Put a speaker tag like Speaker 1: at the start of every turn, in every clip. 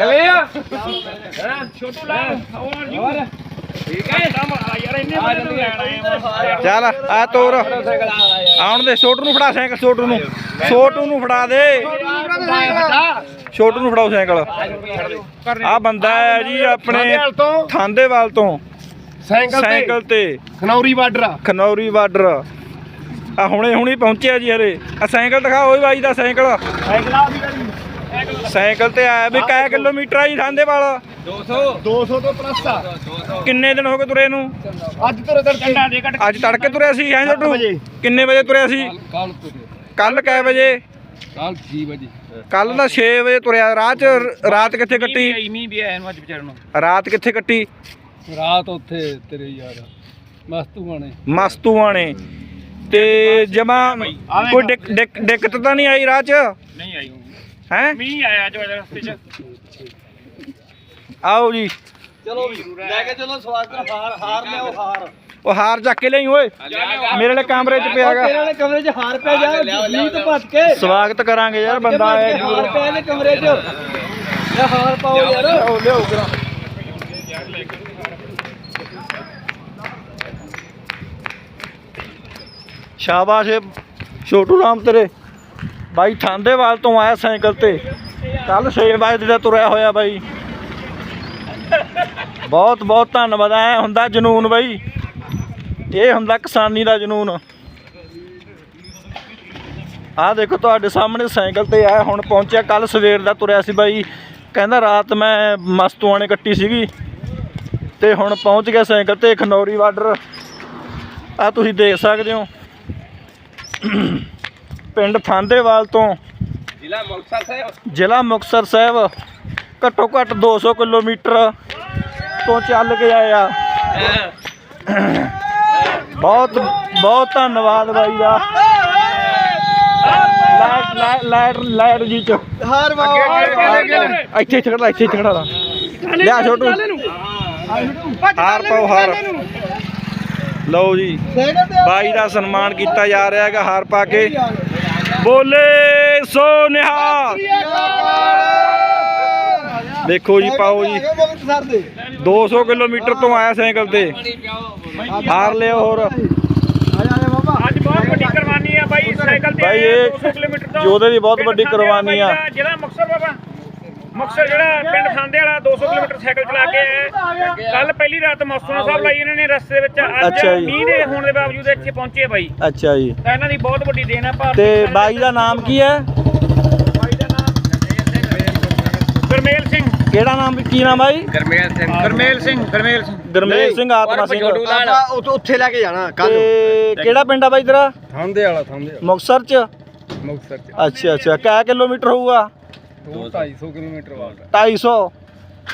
Speaker 1: ਕਿਵੇਂ ਆ? ਹਾਂ ਛੋਟੂ ਲਾ ਹੋਰ ਜੀ ਠੀਕ ਹੈ ਆ ਯਾਰ ਇੰਨੇ ਬੰਦੇ ਨੂੰ ਲੈਣ ਆਏ ਆ
Speaker 2: ਚੱਲ ਆ ਤੋਰ। ਆਉਣ ਦੇ ਛੋਟੂ ਨੂੰ ਫੜਾ ਸਾਈਕਲ ਛੋਟੂ ਨੂੰ। ਛੋਟੂ ਨੂੰ ਫੜਾ ਦੇ। ਛੋਟੂ ਨੂੰ ਫੜਾਓ ਸਾਈਕਲ। ਆ ਬੰਦਾ ਹੈ ਜੀ ਆਪਣੇ
Speaker 3: ਥਾਂਦੇਵਾਲ ਤੋਂ। ਸਾਈਕਲ ਤੇ। ਖਨੌਰੀ ਬਾਰਡਰ ਆ।
Speaker 2: ਖਨੌਰੀ ਬਾਰਡਰ। ਆ ਹੁਣੇ ਹੁਣੀ ਪਹੁੰਚਿਆ ਜੀ ਹਰੇ। ਆ ਸਾਈਕਲ ਦਿਖਾ ਓਏ ਬਾਈ ਦਾ ਸਾਈਕਲ।
Speaker 3: ਸਾਈਕਲਾਂ ਦੀ ਗਾੜੀ
Speaker 2: ਸਾਈਕਲ ਤੇ ਆਇਆ ਵੀ ਕਾਇਆ ਕਿਲੋਮੀਟਰ ਆ ਜੀ ਥਾਂਦੇਵਾਲ
Speaker 3: 200 ਤੋਂ ਪਲੱਸ ਆ।
Speaker 2: ਕਿੰਨੇ ਦਿਨ ਹੋ ਗਏ ਤੁਰੇ ਨੂੰ?
Speaker 3: ਅੱਜ ਤੇਰੇ ਦਰ
Speaker 1: ਕੰਡਾ ਦੇ ਕੱਟ
Speaker 2: ਅੱਜ ਤੜਕੇ ਤੁਰਿਆ ਸੀ ਹੈ ਛੋਟੂ
Speaker 3: ਵਜੇ।
Speaker 2: ਕਿੰਨੇ ਵਜੇ ਤੁਰਿਆ ਸੀ?
Speaker 3: ਕੱਲ
Speaker 2: ਕੱਲ ਕੈ ਵਜੇ?
Speaker 3: ਕੱਲ 6 ਵਜੇ।
Speaker 2: ਕੱਲ ਦਾ 6 ਵਜੇ ਤੁਰਿਆ। ਰਾਹ ਚ ਰਾਤ ਕਿੱਥੇ ਕੱਟੀ?
Speaker 1: ਮੀਂਹ ਵੀ ਆਇਆ ਨੂੰ ਅੱਜ ਵਿਚਾਰ ਨੂੰ।
Speaker 2: ਰਾਤ ਕਿੱਥੇ ਕੱਟੀ?
Speaker 3: ਰਾਤ ਉੱਥੇ ਤੇਰੇ ਯਾਰ ਮਸਤੂ ਆਣੇ
Speaker 2: ਮਸਤੂਆਂ ਨੇ ਤੇ ਜਮਾ ਕੋਈ ਦਿੱਕ- ਦਿੱਕ- ਦਿੱਕਤ ਤਾਂ ਨਹੀਂ ਆਈ ਰਾਹ ਚ?
Speaker 1: ਨਹੀਂ ਆਈ
Speaker 2: ਹੈ?
Speaker 1: ਮੀਂਹ ਆਇਆ ਅੱਜ ਵਾਲੇ ਰਸਤੇ 'ਚ।
Speaker 2: ਆਓ ਜੀ।
Speaker 3: ਚਲੋ ਲੈ ਕੇ ਚਲੋ ਸਵਾਗਤ ਹਾਰ ਹਾਰ ਲਿਆਓ ਹਾਰ।
Speaker 2: ਉਹ ਹਾਰ ਚੱਕ ਕੇ ਲਈ ਓਏ। ਮੇਰੇ ਲਈ ਕਮਰੇ ਚ ਪਿਆਗਾ
Speaker 3: ਵਾਲੇ ਕਮਰੇ 'ਚ ਹਾਰ ਪਿਆ ਜਾ ਨੀਤ ਭੱਜ ਕੇ।
Speaker 2: ਸਵਾਗਤ ਕਰਾਂਗੇ ਯਾਰ ਬੰਦਾ ਆਇਆ
Speaker 3: ਹਾਰ ਪਿਆ ਨੇ ਕਮਰੇ 'ਚ। ਇਹ ਹਾਰ ਪਾਓ ਯਾਰ।
Speaker 2: ਲਿਆਓ ਲਿਆਓ ਕਰਾਂ। ਸ਼ਾਬਾਸ਼ ਛੋਟੂ ਰਾਮ ਤੇਰੇ। ਬਾਈ ਠਾਂਦੇਵਾਲ ਤੋਂ ਆਇਆ ਸਾਈਕਲ ਤੇ। ਕੱਲ 6 ਵਜੇ ਦਾ ਤੁਰਿਆ ਹੋਇਆ ਬਾਈ। ਬਹੁਤ ਬਹੁਤ ਧੰਨਵਾਦ। ਐ ਹੁੰਦਾ ਜਨੂਨ ਬਾਈ। ਇਹ ਹੁੰਦਾ ਕਿਸਾਨੀ ਦਾ ਜਨੂਨ। ਆਹ ਦੇਖੋ ਤੁਹਾਡੇ ਸਾਹਮਣੇ ਸਾਈਕਲ ਤੇ ਆਇਆ, ਹੁਣ ਪਹੁੰਚਿਆ। ਕੱਲ ਸਵੇਰ ਦਾ ਤੁਰਿਆ ਸੀ ਬਾਈ। ਕਹਿੰਦਾ ਰਾਤ ਮੈਂ ਮਸਤੂਆਂ ਨੇ ਕੱਟੀ ਸੀਗੀ। ਤੇ ਹੁਣ ਪਹੁੰਚ ਗਿਆ ਸਾਈਕਲ ਤੇ, ਖਨੌਰੀ ਬਾਰਡਰ। ਆ ਤੁਸੀਂ ਦੇਖ ਸਕਦੇ ਹੋ। ਪਿੰਡ ਥਾਂਦੇਵਾਲ ਤੋਂ।
Speaker 1: ਜ਼ਿਲ੍ਹਾ ਮੁਕਤਸਰ ਸਾਹਿਬ।
Speaker 2: ਜ਼ਿਲ੍ਹਾ ਮੁਕਤਸਰ ਸਾਹਿਬ ਘੱਟੋ ਘੱਟ 200 ਕਿਲੋਮੀਟਰ ਤੋਂ ਚੱਲ ਕੇ ਆਇਆ। ਬਹੁਤ ਬਹੁਤ ਧੰਨਵਾਦ ਬਾਈ ਦਾ। ਲਾਈਟ ਲਾਈਟ ਲਾਈਟ ਲਾਈਟ ਜੀ ਚ।
Speaker 3: ਹਾਰ ਪਾਓ
Speaker 2: ਇੱਥੇ ਇੱਥੇ ਖੜਾ ਇੱਥੇ ਖੜਾ। ਲਾ ਲਿਆ ਛੋਟੂ। ਹਾਰ ਪਾਓ ਹਾਰ। ਲਓ ਜੀ। ਬਾਈ ਦਾ ਸਨਮਾਨ ਕੀਤਾ ਜਾ ਰਿਹਾ ਹੈਗਾ ਹਾਰ ਪਾ ਕੇ। ਬੋਲੇ ਸੋ ਨਿਹਾਲ। ਦੇਖੋ ਜੀ ਪਾਓ ਜੀ।
Speaker 3: ਸਰ ਦੇ
Speaker 2: 200 ਕਿਲੋਮੀਟਰ ਤੋਂ ਆਇਆ ਸਾਈਕਲ ਤੇ। ਹਾਰ ਲਿਓ ਹੋਰ।
Speaker 1: ਅੱਜ ਬਹੁਤ ਵੱਡੀ ਕੁਰਬਾਨੀ ਆ ਬਾਈ ਸਾਈਕਲ ਤੇ
Speaker 2: ਬਾਈ
Speaker 1: ਆਏ
Speaker 2: ਇਹ
Speaker 1: 200 ਕਿਲੋਮੀਟਰ ਤੋਂ
Speaker 2: ਯੋਧੇ ਦੀ ਬਹੁਤ ਵੱਡੀ ਕੁਰਬਾਨੀ ਆ।
Speaker 1: ਬਾਈ ਮੁਕਤਸਰ ਜਿਹੜਾ ਪਿੰਡ ਖਾਂਦੇ ਵਾਲਾ 200 ਕਿਲੋਮੀਟਰ ਸਾਈਕਲ ਚਲਾ ਕੇ ਆਇਆ ਕੱਲ ਪਹਿਲੀ ਰਾਤ ਮਸਤੂਨਾ ਸਾਹਿਬ ਲਾਈ ਇਹਨਾਂ ਨੇ ਰਸਤੇ ਦੇ ਵਿੱਚ ਅੱਜ
Speaker 2: ਅੱਛਾ ਜੀ।
Speaker 1: ਮੀਂਹ ਦੇ ਹੋਣ ਦੇ ਬਾਵਜੂਦ ਇੱਥੇ ਪਹੁੰਚੇ ਬਾਈ।
Speaker 2: ਅੱਛਾ ਜੀ।
Speaker 1: ਤਾਂ ਇਹਨਾਂ ਦੀ ਬਹੁਤ ਵੱਡੀ ਦੇਣ ਆ ਭਾਰਤ
Speaker 2: ਤੇ ਬਾਈ ਦਾ ਨਾਮ ਕੀ ਹੈ?
Speaker 1: ਬਾਈ ਦਾ ਨਾਮ ਗਰਮੇਲ ਸਿੰਘ।
Speaker 2: ਕਿਹੜਾ ਨਾਮ ਕੀ ਨਾਮ ਬਾਈ?
Speaker 1: ਗਰਮੇਲ ਸਿੰਘ। ਗਰਮੇਲ ਸਿੰਘ ਗਰਮੇਲ ਸਿੰਘ।
Speaker 2: ਗਰਮੇਲ ਸਿੰਘ ਆਤਮਾ ਸਿੰਘ।
Speaker 3: ਆਪਾਂ ਉੱਥੇ ਲੈ ਕੇ ਜਾਣਾ
Speaker 2: ਤੇ ਕਿਹੜਾ ਪਿੰਡ ਆ ਬਾਈ ਤੇਰਾ?
Speaker 3: ਥਾਂਦੇ ਵਾਲਾ ਥਾਂਦੇ
Speaker 2: ਮੁਕਤਸਰ ਚ?
Speaker 3: ਮੁਕਤਸਰ ਚ।
Speaker 2: ਅੱਛਾ ਅੱਛਾ। ਕਿਆ ਕਿਲੋਮੀਟਰ ਹੋਊਗਾ?
Speaker 3: 250 ਕਿਲੋਮੀਟਰ ਵਾਟ
Speaker 2: 250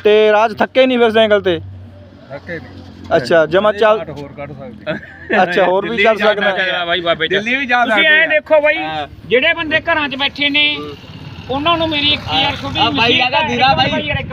Speaker 2: ਤੇ ਰਾਜ ਥੱਕੇ ਨਹੀਂ ਫਿਰ ਸਾਈਕਲ ਤੇ?
Speaker 3: ਥੱਕੇ ਨਹੀਂ।
Speaker 2: ਅੱਛਾ ਜਮਾ ਚੱਲ
Speaker 3: ਹੋਰ ਕੱਢ ਸਕਦੇ।
Speaker 2: ਅੱਛਾ ਹੋਰ ਵੀ ਚੱਲ ਸਕਦਾ।
Speaker 1: ਬਾਈ ਬਾਬੇ
Speaker 3: ਦਿੱਲੀ ਵੀ ਜਾ
Speaker 1: ਤੁਸੀਂ ਐਂ ਦੇਖੋ ਬਾਈ ਜਿਹੜੇ ਬੰਦੇ ਘਰਾਂ 'ਚ ਬੈਠੇ ਨੇ ਉਹਨਾਂ ਨੂੰ ਮੇਰੀ ਇੱਕ ਯਾਰ ਛੋਟੀ
Speaker 3: ਬਾਈ ਆਗਾ ਬਾਈ।